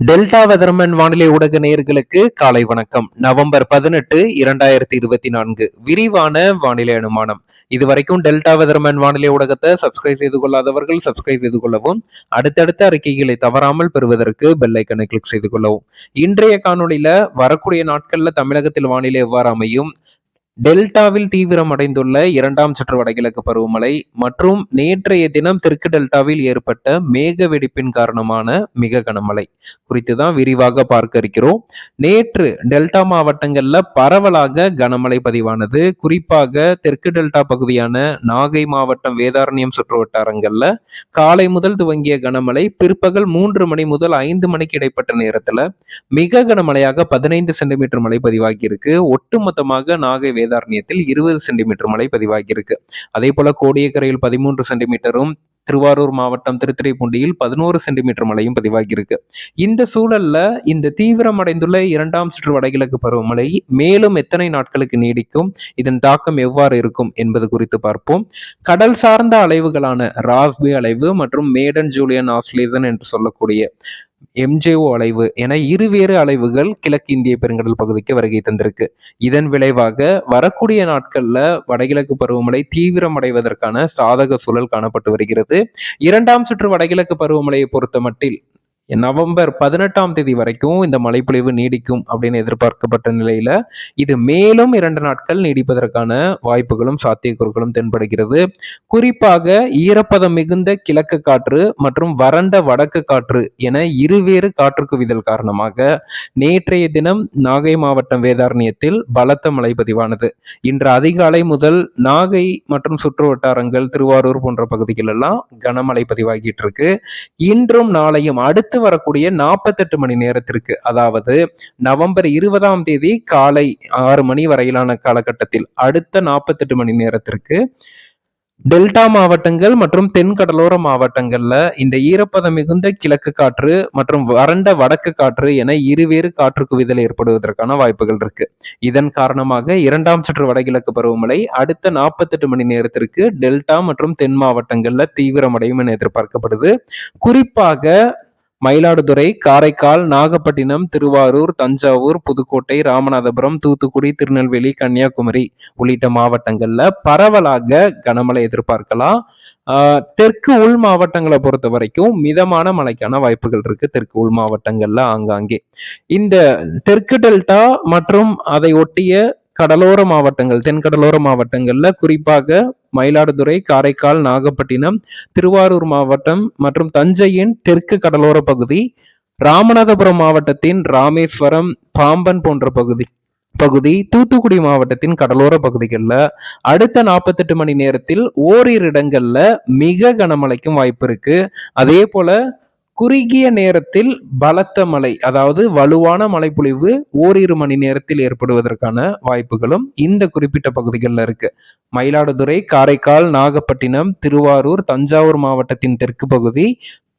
Delta weatherman வானிலை ஊடக நேயர்களுக்கு காலை வணக்கம். நவம்பர் பதினெட்டு இரண்டாயிரத்தி இருபத்தி நான்கு. விரிவான வானிலை அனுமானம். இதுவரைக்கும் டெல்டா வெதர்மன் வானிலை ஊடகத்தை சப்ஸ்கிரைப் செய்து கொள்ளாதவர்கள் சப்ஸ்கிரைப் செய்து கொள்ளவும் அடுத்தடுத்த அறிக்கைகளை தவறாமல் பெறுவதற்கு பெல்லைக்கனை கிளிக் செய்து கொள்ளவும். இன்றைய காணொளியில வரக்கூடிய நாட்கள்ல தமிழகத்தில் வானிலை எவ்வாறு அமையும்? டெல்டாவில் தீவிரம் அடைந்துள்ள இரண்டாம் சுற்று வடகிழக்கு பருவமழை மற்றும் நேற்றைய தினம் தெற்கு டெல்டாவில் ஏற்பட்ட மேக வெடிப்பின் காரணமான மிக கனமழை குறித்து தான் விரிவாக பார்க்க இருக்கிறோம். நேற்று டெல்டா மாவட்டங்கள்ல பரவலாக கனமழை பதிவானது. குறிப்பாக தெற்கு டெல்டா பகுதியான நாகை மாவட்டம் வேதாரண்யம் சுற்று வட்டாரங்கள்ல காலை முதல் துவங்கிய கனமழை பிற்பகல் மூன்று மணி முதல் ஐந்து மணிக்கு இடைப்பட்ட நேரத்துல மிக கனமழையாக பதினைந்து சென்டிமீட்டர் மழை பதிவாகியிருக்கு. ஒட்டுமொத்தமாக நாகை வேதாரண்யத்தில் இருபது சென்டிமீட்டர் மழை பதிவாகியிருக்கு. அதே போல கோடியக்கரையில் பதிமூன்று சென்டிமீட்டரும் திருவாரூர் மாவட்டம் திருத்துறைப்பூண்டியில் பதினோரு சென்டிமீட்டர் மழையும் பதிவாகியிருக்கு. இந்த சூழல்ல இந்த தீவிரமடைந்துள்ள இரண்டாம் சுற்று வடகிழக்கு பருவமழை மேலும் எத்தனை நாட்களுக்கு நீடிக்கும் இதன் தாக்கம் எவ்வாறு இருக்கும் என்பது குறித்து பார்ப்போம். கடல் சார்ந்த அலைவுகளான ராஸ்பி அலைவு மற்றும் மேடன் ஜூலியன் ஆஸ்லேசன் என்று சொல்லக்கூடிய எம்ஜேஓ அலைவு என இருவேறு அலைவுகள் கிழக்கு இந்திய பெருங்கடல் பகுதிக்கு வருகை தந்திருக்கு. இதன் விளைவாக வரக்கூடிய நாட்கள்ல வடகிழக்கு பருவமழை தீவிரமடைவதற்கான சாதக சூழல் காணப்பட்டு வருகிறது. இரண்டாம் சுற்று வடகிழக்கு பருவமழையை பொறுத்த மட்டில் நவம்பர் பதினெட்டாம் தேதி வரைக்கும் இந்த மழைப்பொழிவு நீடிக்கும் அப்படின்னு எதிர்பார்க்கப்பட்ட நிலையில இது மேலும் இரண்டு நாட்கள் நீடிப்பதற்கான வாய்ப்புகளும் சாத்தியக்கூறுகளும் தென்படுகிறது. குறிப்பாக ஈரப்பதம் மிகுந்த கிழக்கு காற்று மற்றும் வறண்ட வடக்கு காற்று என இருவேறு காற்று குவிதல் காரணமாக நேற்றைய தினம் நாகை மாவட்டம் வேதாரண்யத்தில் பலத்த மழை பதிவானது. இன்று அதிகாலை முதல் நாகை மற்றும் சுற்று வட்டாரங்கள் திருவாரூர் போன்ற பகுதிகளெல்லாம் கனமழை பதிவாகிட்டு இருக்கு. இன்றும் நாளையும் அடுத்த அடுத்து வரக்கூடிய நாற்பத்தெட்டு மணி நேரத்திற்கு அதாவது நவம்பர் இருபதாம் தேதி காலை ஆறு மணி வரையிலான காலகட்டத்தில் அடுத்த நாற்பத்தெட்டு மணி நேரத்திற்கு டெல்டா மாவட்டங்கள் மற்றும் தென்கடலோர மாவட்டங்கள்ல இந்த ஈரப்பதம் மிகுந்த கிழக்கு காற்று மற்றும் வறண்ட வடக்கு காற்று என இருவேறு காற்று குவிதல் ஏற்படுவதற்கான வாய்ப்புகள் இருக்கு. இதன் காரணமாக இரண்டாம் சுற்று வடகிழக்கு பருவமழை அடுத்த நாற்பத்தெட்டு மணி நேரத்திற்கு டெல்டா மற்றும் தென் மாவட்டங்கள்ல தீவிரமடையும் என எதிர்பார்க்கப்படுது. குறிப்பாக மயிலாடுதுறை காரைக்கால் நாகப்பட்டினம் திருவாரூர் தஞ்சாவூர் புதுக்கோட்டை ராமநாதபுரம் தூத்துக்குடி திருநெல்வேலி கன்னியாகுமரி உள்ளிட்ட மாவட்டங்கள்ல பரவலாக கனமழை எதிர்பார்க்கலாம். தெற்கு உள் மாவட்டங்களை பொறுத்த வரைக்கும் மிதமான மழைக்கான வாய்ப்புகள் இருக்கு. தெற்கு உள் மாவட்டங்கள்ல ஆங்காங்கே. இந்த தெற்கு டெல்டா மற்றும் அதை ஒட்டிய கடலோர மாவட்டங்கள் தென்கடலோர மாவட்டங்கள்ல குறிப்பாக மயிலாடுதுறை காரைக்கால் நாகப்பட்டினம் திருவாரூர் மாவட்டம் மற்றும் தஞ்சையின் தெற்கு கடலோர பகுதி ராமநாதபுரம் மாவட்டத்தின் ராமேஸ்வரம் பாம்பன் போன்ற பகுதி பகுதி தூத்துக்குடி மாவட்டத்தின் கடலோர பகுதிகளில் அடுத்த நாற்பத்தெட்டு மணி நேரத்தில் ஓரிரு இடங்கள்ல மிக கனமழைக்கும் வாய்ப்பு இருக்கு. அதே போல குறுகிய நேரத்தில் பலத்த மழை அதாவது வலுவான மழைப்பொழிவு ஓரிரு மணி நேரத்தில் ஏற்படுவதற்கான வாய்ப்புகளும் இந்த குறிப்பிட்ட பகுதிகளில் இருக்கு. மயிலாடுதுறை காரைக்கால் நாகப்பட்டினம் திருவாரூர் தஞ்சாவூர் மாவட்டத்தின் தெற்கு பகுதி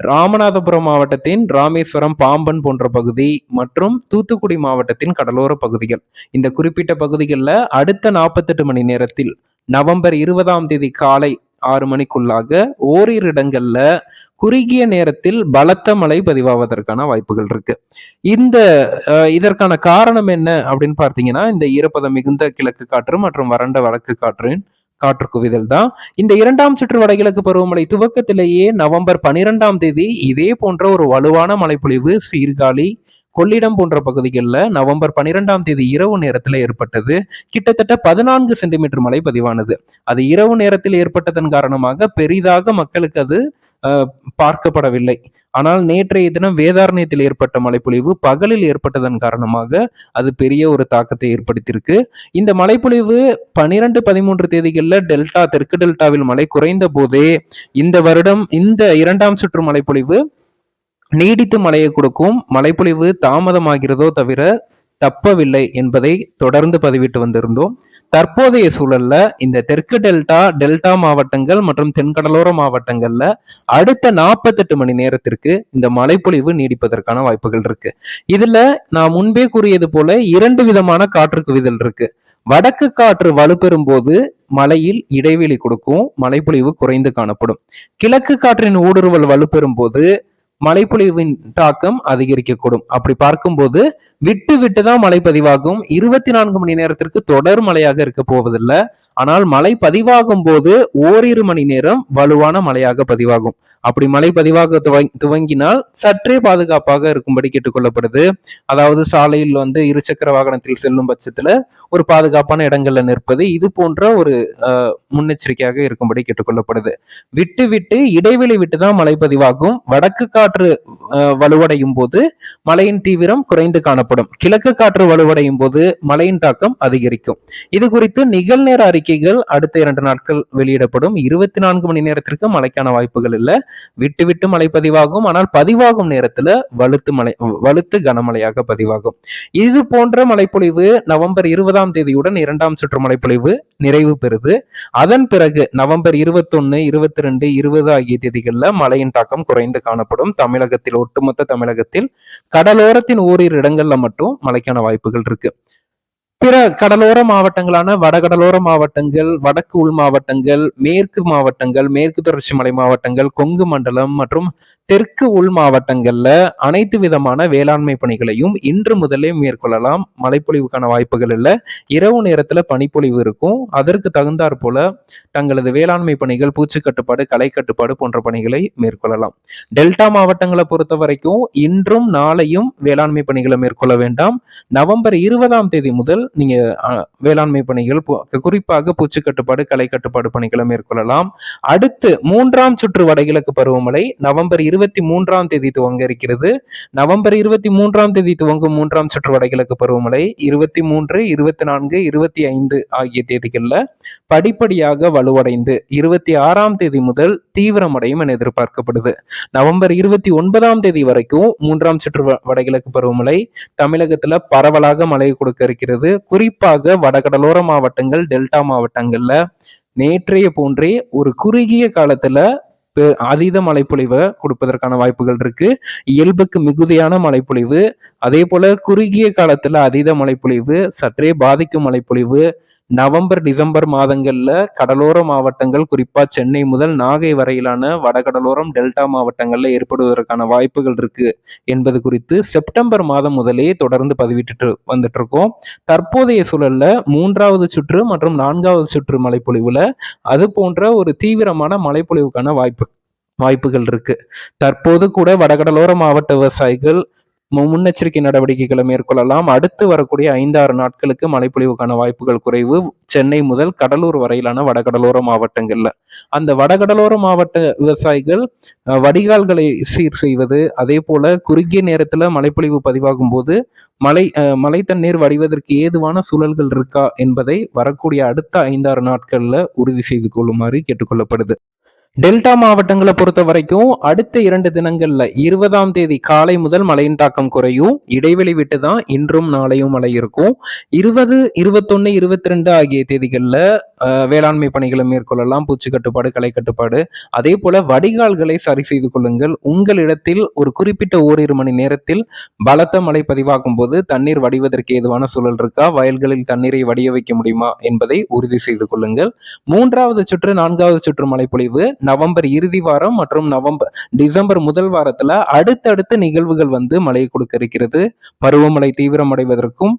ராமநாதபுரம் மாவட்டத்தின் ராமேஸ்வரம் பாம்பன் போன்ற பகுதி மற்றும் தூத்துக்குடி மாவட்டத்தின் கடலோர பகுதிகள். இந்த குறிப்பிட்ட பகுதிகளில் அடுத்த நாற்பத்தெட்டு மணி நேரத்தில் நவம்பர் இருபதாம் தேதி காலை ஆறு மணிக்குள்ளாக ஓரிரு இடங்கள்ல குறுகிய நேரத்தில் பலத்த மழை பதிவாவதற்கான வாய்ப்புகள் இருக்கு. இந்த இதற்கான காரணம் என்ன அப்படின்னு பார்த்தீங்கன்னா இந்த ஈரப்பதம் மிகுந்த கிழக்கு காற்று மற்றும் வறண்ட வடக்கு காற்றின் காற்று குவிதல் தான். இந்த இரண்டாம் சுற்று வடகிழக்கு பருவமழை துவக்கத்திலேயே நவம்பர் பனிரெண்டாம் தேதி இதே போன்ற ஒரு வலுவான மழைப்பொழிவு சீர்காழி கொள்ளிடம் போன்ற பகுதிகளில் நவம்பர் பனிரெண்டாம் தேதி இரவு நேரத்தில் ஏற்பட்டது. கிட்டத்தட்ட பதினான்கு சென்டிமீட்டர் மழை பதிவானது. அது இரவு நேரத்தில் ஏற்பட்டதன் காரணமாக பெரிதாக மக்களுக்கு அது பார்க்கப்படவில்லை. ஆனால் நேற்றைய தினம் வேதாரண்யத்தில் ஏற்பட்ட மழைப்பொழிவு பகலில் ஏற்பட்டதன் காரணமாக அது பெரிய ஒரு தாக்கத்தை ஏற்படுத்தியிருக்கு. இந்த மழைப்பொழிவு பனிரெண்டு பதிமூன்று தேதிகளில் டெல்டா தெற்கு டெல்டாவில் மழை குறைந்த போதே இந்த வருடம் இந்த இரண்டாம் சுற்று மழைப்பொழிவு நீடித்து மழையை கொடுக்கும். மழைப்பொழிவு தாமதமாகிறதோ தவிர தப்பவில்லை என்பதை தொடர்ந்து பதிவிட்டு வந்திருந்தோம். தற்போதைய சூழல்ல இந்த தெற்கு டெல்டா டெல்டா மாவட்டங்கள் மற்றும் தென்கடலோர மாவட்டங்கள்ல அடுத்த நாற்பத்தெட்டு மணி நேரத்திற்கு இந்த மழைப்பொழிவு நீடிப்பதற்கான வாய்ப்புகள் இருக்கு. இதுல நான் முன்பே கூறியது போல இரண்டு விதமான காற்று குவிதல் இருக்கு. வடக்கு காற்று வலுப்பெறும் போது மலையில் இடைவெளி கொடுக்கும் மழைப்பொழிவு குறைந்து காணப்படும். கிழக்கு காற்றின் ஊடுருவல் வலுப்பெறும் போது மழைப்பொழிவின் தாக்கம் அதிகரிக்கக்கூடும். அப்படி பார்க்கும்போது விட்டு விட்டு தான் மழை பதிவாகும். இருபத்தி நான்கு மணி நேரத்திற்கு தொடர் மழையாக இருக்க போவதில்லை. ஆனால் மழை பதிவாகும் போது ஓரிரு மணி நேரம் வலுவான மழையாக பதிவாகும். அப்படி மழை பதிவாக துவங்கினால் சற்றே பாதுகாப்பாக இருக்கும்படி கேட்டுக்கொள்ளப்படுது. அதாவது சாலையில் வந்து இருசக்கர வாகனத்தில் செல்லும் பட்சத்துல ஒரு பாதுகாப்பான இடங்கள்ல நிற்பது இது போன்ற ஒரு முன்னெச்சரிக்கையாக இருக்கும்படி கேட்டுக்கொள்ளப்படுது. விட்டு விட்டு இடைவெளி விட்டு தான் மழை பதிவாகும் வடக்கு காற்று வலுவடையும் போது மழையின் தீவிரம் குறைந்து காணப்படும். கிழக்கு காற்று வலுவடையும் போது மழையின் தாக்கம் அதிகரிக்கும். இது குறித்து நிகழ்நேர அறிக்கைகள் அடுத்த இரண்டு நாட்கள் வெளியிடப்படும். இருபத்தி நான்கு மணி நேரத்திற்கு மழைக்கான வாய்ப்புகள் இல்லை. விட்டு விட்டு மழை பதிவாகும். ஆனால் பதிவாகும் நேரத்துல வலுத்து மழை வலுத்து கனமழையாக பதிவாகும். இது போன்ற மழைப்பொழிவு நவம்பர் இருபதாம் தேதியுடன் இரண்டாம் சுற்று மழைப்பொழிவு நிறைவு பெறுது. அதன் பிறகு நவம்பர் இருபத்தொன்னு இருபத்தி ரெண்டு இருபது ஆகிய தேதிகளில் மழையின் தாக்கம் குறைந்து காணப்படும். தமிழகத்தில் ஒட்டுமொத்த தமிழகத்தில் கடலோரத்தின் ஓரிரு இடங்கள்ல மட்டும் மழைக்கான வாய்ப்புகள் இருக்கு. பிற கடலோர மாவட்டங்களான வடகடலோர மாவட்டங்கள் வடக்கு உள் மாவட்டங்கள் மேற்கு மாவட்டங்கள் மேற்கு தொடர்ச்சி மலை மாவட்டங்கள் கொங்கு மண்டலம் மற்றும் தெற்கு உள் மாவட்டங்கள்ல அனைத்து விதமான வேளாண்மை பணிகளையும் இன்று முதலே மேற்கொள்ளலாம். மழைப்பொழிவுக்கான வாய்ப்புகள் இல்லை. இரவு நேரத்துல பனிப்பொழிவு இருக்கும். அதற்கு தகுந்தாற் போல தங்களது வேளாண்மை பணிகள் பூச்சி கட்டுப்பாடு களை கட்டுப்பாடு போன்ற பணிகளை மேற்கொள்ளலாம். டெல்டா மாவட்டங்களை பொறுத்த வரைக்கும் இன்றும் நாளையும் வேளாண்மை பணிகளை மேற்கொள்ள வேண்டாம். நவம்பர் இருபதாம் தேதி முதல் நீங்கள் வேளாண்மை பணிகள் குறிப்பாக பூச்சி கட்டுப்பாடு களை கட்டுப்பாடு பணிகளை மேற்கொள்ளலாம். அடுத்து மூன்றாம் சுற்று வடகிழக்கு பருவமழை நவம்பர் இருபத்தி மூன்றாம் தேதி துவங்க இருக்கிறது. நவம்பர் இருபத்தி மூன்றாம் தேதி துவங்கும் மூன்றாம் சுற்று வடகிழக்கு பருவமழை இருபத்தி மூன்று இருபத்தி நான்கு இருபத்தி ஐந்து ஆகிய தேதிகளில் படிப்படியாக வலுவடைந்து இருபத்தி ஆறாம் தேதி முதல் தீவிரமடையும் என எதிர்பார்க்கப்படுது. நவம்பர் இருபத்தி ஒன்பதாம் தேதி வரைக்கும் மூன்றாம் சுற்று வடகிழக்கு பருவமழை தமிழகத்துல பரவலாக மழை கொடுக்க இருக்கிறது. குறிப்பாக வடகடலோர மாவட்டங்கள் டெல்டா மாவட்டங்கள்ல நேற்றைய போன்றே ஒரு குறுகிய காலத்துல அதீத மழைப்பொழிவை கொடுப்பதற்கான வாய்ப்புகள் இருக்கு. இயல்புக்கு மிகுதியான மழைப்பொழிவு அதே போல குறுகிய காலத்துல அதீத மழைப்பொழிவு சற்றே பாதிக்கும் மழைப்பொழிவு நவம்பர் டிசம்பர் மாதங்கள்ல கடலோர மாவட்டங்கள் குறிப்பா சென்னை முதல் நாகை வரையிலான வடகடலோரம் டெல்டா மாவட்டங்கள்ல ஏற்படுவதற்கான வாய்ப்புகள் இருக்கு என்பது குறித்து செப்டம்பர் மாதம் முதலே தொடர்ந்து பதிவிட்டு வந்துட்டு இருக்கோம் தற்போதைய சூழல்ல மூன்றாவது சுற்று மற்றும் நான்காவது சுற்று மழைப்பொழிவுல அது போன்ற ஒரு தீவிரமான மழைப்பொழிவுக்கான வாய்ப்பு வாய்ப்புகள் இருக்கு. தற்போது கூட வடகடலோர மாவட்ட விவசாயிகள் முன்னெச்சரிக்கை நடவடிக்கைகளை மேற்கொள்ளலாம். அடுத்து வரக்கூடிய ஐந்தாறு நாட்களுக்கு மழைப்பொழிவுக்கான வாய்ப்புகள் குறைவு. சென்னை முதல் கடலூர் வரையிலான வடகடலோர மாவட்டங்கள்ல. அந்த வடகடலோர மாவட்ட விவசாயிகள் வடிகால்களை சீர் செய்வது அதே போல குறுகிய நேரத்துல மழைப்பொழிவு பதிவாகும் போது மழை மழை தண்ணீர் வடிவதற்கு ஏதுவான சூழல்கள் இருக்கா என்பதை வரக்கூடிய அடுத்த ஐந்தாறு நாட்கள்ல உறுதி செய்து கொள்ளுமாறு கேட்டுக்கொள்ளப்படுது. டெல்டா மாவட்டங்களை பொறுத்த வரைக்கும் அடுத்த இரண்டு தினங்கள்ல இருபதாம் தேதி காலை முதல் மழையின் தாக்கம் குறையும். இடைவெளி விட்டு தான் இன்றும் நாளையும் மழை இருக்கும். இருபது இருபத்தொன்னு இருபத்தி ரெண்டு ஆகிய தேதிகளில் வேளாண்மை பணிகளை மேற்கொள்ளலாம். பூச்சி கட்டுப்பாடு களை கட்டுப்பாடு அதே போல வடிகால்களை சரி செய்து கொள்ளுங்கள். உங்களிடத்தில் ஒரு குறிப்பிட்ட ஓரிரு மணி நேரத்தில் பலத்த மழை பதிவாகும் போது தண்ணீர் வடிவதற்கு ஏதுவான சூழல் இருக்கா? வயல்களில் தண்ணீரை வடிய வைக்க முடியுமா? என்பதை உறுதி செய்து கொள்ளுங்கள். மூன்றாவது சுற்று நான்காவது சுற்று மழை பொழிவு நவம்பர் இறுதி வாரம் மற்றும் நவம்பர் டிசம்பர் முதல் வாரத்துல அடுத்தடுத்த நிகழ்வுகள் வந்து மழையை கொடுக்க இருக்கிறது. பருவமழை தீவிரமடைவதற்கும்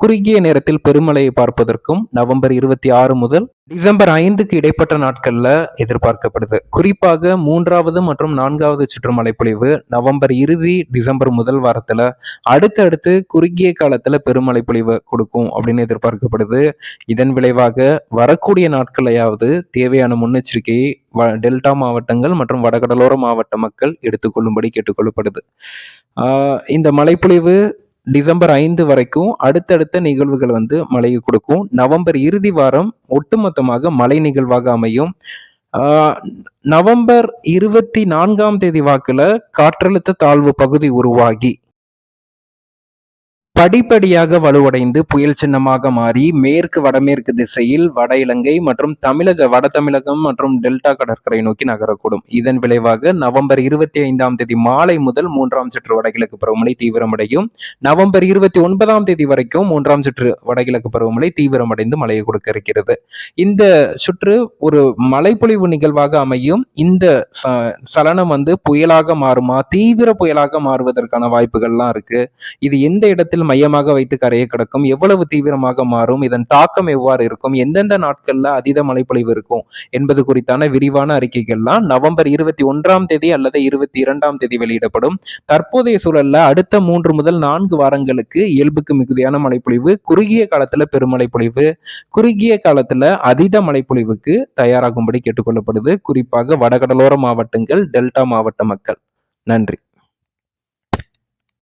குறுகிய நேரத்தில் பெருமழையை பார்ப்பதற்கும் நவம்பர் இருபத்தி ஆறு முதல் டிசம்பர் ஐந்துக்கு இடைப்பட்ட நாட்கள்ல எதிர்பார்க்கப்படுது. குறிப்பாக மூன்றாவது மற்றும் நான்காவது சுற்று மழைப்பொழிவு நவம்பர் இறுதி டிசம்பர் முதல் வாரத்துல அடுத்தடுத்து குறுகிய காலத்துல பெருமழை பொழிவு கொடுக்கும் அப்படின்னு எதிர்பார்க்கப்படுது. இதன் விளைவாக வரக்கூடிய நாட்களையாவது தேவையான முன்னெச்சரிக்கையை டெல்டா மாவட்டங்கள் மற்றும் வடகடலோர மாவட்ட மக்கள் எடுத்துக்கொள்ளும்படி கேட்டுக்கொள்ளப்படுது. இந்த மழைப்பொழிவு டிசம்பர் ஐந்து வரைக்கும் அடுத்தடுத்த நிகழ்வுகள் வந்து மழையை கொடுக்கும். நவம்பர் இறுதி வாரம் ஒட்டுமொத்தமாக மழை நிகழ்வாக அமையும். நவம்பர் இருபத்தி நான்காம் தேதி வாக்குல காற்றழுத்த தாழ்வு பகுதி உருவாகி. படிப்படியாக வலுவடைந்து புயல் சின்னமாக மாறி மேற்கு வடமேற்கு திசையில் வட இலங்கை மற்றும் தமிழக வட தமிழகம் மற்றும் டெல்டா கடற்கரை நோக்கி நகரக்கூடும். இதன் விளைவாக நவம்பர் இருபத்தி ஐந்தாம் தேதி மாலை முதல் மூன்றாம் சுற்று வடகிழக்கு பருவமழை தீவிரமடையும். நவம்பர் இருபத்தி ஒன்பதாம் தேதி வரைக்கும் மூன்றாம் சுற்று வடகிழக்கு பருவமழை தீவிரமடைந்து மழையை கொடுக்க இருக்கிறது. இந்த சுற்று ஒரு மழைப்பொழிவு நிகழ்வாக அமையும். இந்த சலனம் வந்து புயலாக மாறுமா தீவிர புயலாக மாறுவதற்கான வாய்ப்புகள்லாம் இருக்கு. இது எந்த இடத்தில் மையமாக வைத்து கரையை கிடக்கும். எவ்வளவு தீவிரமாக மாறும்? இதன் தாக்கம் எவ்வாறு இருக்கும்? எந்தெந்த நாட்கள்ல அதீத மழைப்பொழிவு இருக்கும்? என்பது குறித்தான விரிவான அறிக்கைகள்லாம் நவம்பர் இருபத்தி ஒன்றாம் தேதி அல்லது இருபத்தி இரண்டாம் தேதி வெளியிடப்படும். தற்போதைய சூழல்ல அடுத்த மூன்று முதல் நான்கு வாரங்களுக்கு இயல்புக்கு மிகுதியான மழைப்பொழிவு குறுகிய காலத்துல பெருமழை பொழிவு குறுகிய காலத்துல அதீத மழைப்பொழிவுக்கு தயாராகும்படி கேட்டுக்கொள்ளப்படுது. குறிப்பாக வடகடலோர மாவட்டங்கள் டெல்டா மாவட்ட மக்கள். நன்றி.